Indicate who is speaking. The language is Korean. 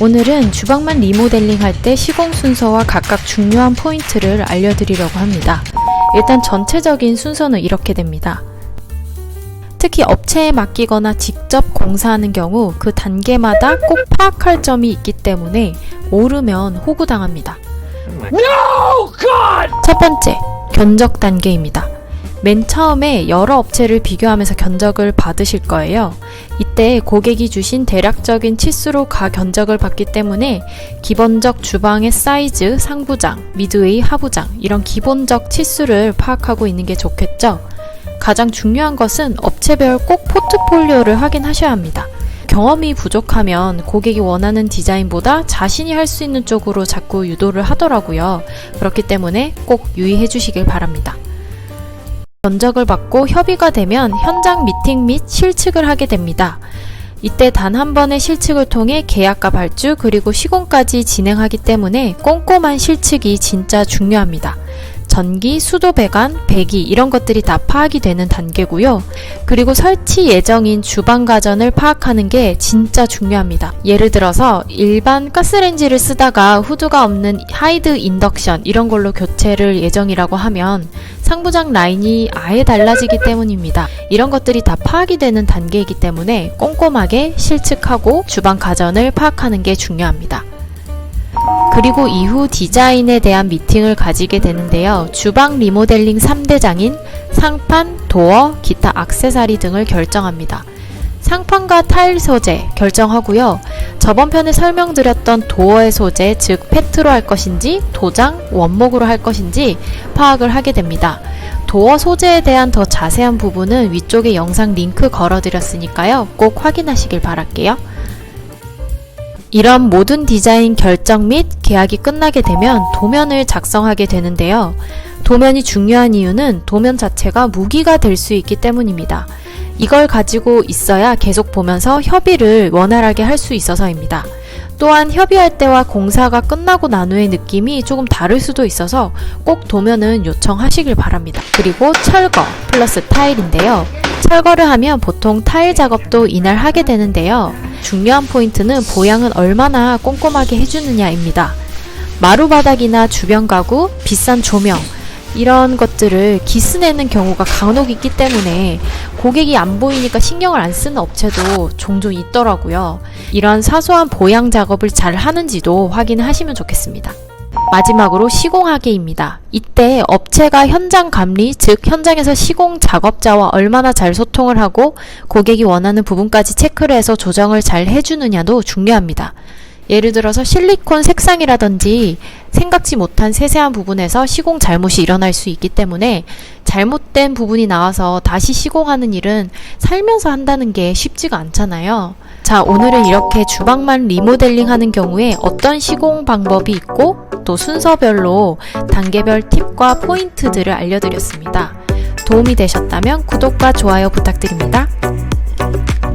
Speaker 1: 오늘은 주방만 리모델링 할 때 시공 순서와 각각 중요한 포인트를 알려드리려고 합니다. 일단 전체적인 순서는 이렇게 됩니다. 특히 업체에 맡기거나 직접 공사하는 경우 그 단계마다 꼭 파악할 점이 있기 때문에 모르면 호구당합니다. 첫 번째, 견적 단계입니다. 맨 처음에 여러 업체를 비교하면서 견적을 받으실 거예요. 이때 고객이 주신 대략적인 치수로 가 견적을 받기 때문에 기본적 주방의 사이즈, 상부장, 미드웨이, 하부장 이런 기본적 치수를 파악하고 있는 게 좋겠죠. 가장 중요한 것은 업체별 꼭 포트폴리오를 확인하셔야 합니다. 경험이 부족하면 고객이 원하는 디자인보다 자신이 할 수 있는 쪽으로 자꾸 유도를 하더라고요. 그렇기 때문에 꼭 유의해 주시길 바랍니다. 견적을 받고 협의가 되면 현장 미팅 및 실측을 하게 됩니다. 이때 단 한 번의 실측을 통해 계약과 발주 그리고 시공까지 진행하기 때문에 꼼꼼한 실측이 진짜 중요합니다. 전기, 수도 배관, 배기 이런 것들이 다 파악이 되는 단계고요. 그리고 설치 예정인 주방 가전을 파악하는 게 진짜 중요합니다. 예를 들어서 일반 가스레인지를 쓰다가 후드가 없는 하이드 인덕션 이런 걸로 교체를 예정이라고 하면 상부장 라인이 아예 달라지기 때문입니다. 이런 것들이 다 파악이 되는 단계이기 때문에 꼼꼼하게 실측하고 주방 가전을 파악하는 게 중요합니다. 그리고 이후 디자인에 대한 미팅을 가지게 되는데요. 주방 리모델링 3대장인 상판, 도어, 기타 악세사리 등을 결정합니다. 상판과 타일 소재 결정하고요. 저번 편에 설명드렸던 도어의 소재, 즉 페트로 할 것인지 도장, 원목으로 할 것인지 파악을 하게 됩니다. 도어 소재에 대한 더 자세한 부분은 위쪽에 영상 링크 걸어드렸으니까요. 꼭 확인하시길 바랄게요. 이런 모든 디자인 결정 및 계약이 끝나게 되면 도면을 작성하게 되는데요. 도면이 중요한 이유는 도면 자체가 무기가 될 수 있기 때문입니다. 이걸 가지고 있어야 계속 보면서 협의를 원활하게 할 수 있어서입니다. 또한 협의할 때와 공사가 끝나고 난 후의 느낌이 조금 다를 수도 있어서 꼭 도면은 요청하시길 바랍니다. 그리고 철거 플러스 타일인데요. 철거를 하면 보통 타일 작업도 이날 하게 되는데요. 중요한 포인트는 보양은 얼마나 꼼꼼하게 해주느냐입니다. 마루 바닥이나 주변 가구, 비싼 조명, 이런 것들을 기스내는 경우가 간혹 있기 때문에 고객이 안 보이니까 신경을 안 쓰는 업체도 종종 있더라고요. 이런 사소한 보양 작업을 잘 하는지도 확인하시면 좋겠습니다. 마지막으로 시공하기입니다. 이때 업체가 현장 감리, 즉 현장에서 시공 작업자와 얼마나 잘 소통을 하고 고객이 원하는 부분까지 체크를 해서 조정을 잘 해주느냐도 중요합니다. 예를 들어서 실리콘 색상이라든지 생각지 못한 세세한 부분에서 시공 잘못이 일어날 수 있기 때문에 잘못된 부분이 나와서 다시 시공하는 일은 살면서 한다는 게 쉽지가 않잖아요. 자, 오늘은 이렇게 주방만 리모델링 하는 경우에 어떤 시공 방법이 있고 또 순서별로 단계별 팁과 포인트들을 알려드렸습니다. 도움이 되셨다면 구독과 좋아요 부탁드립니다.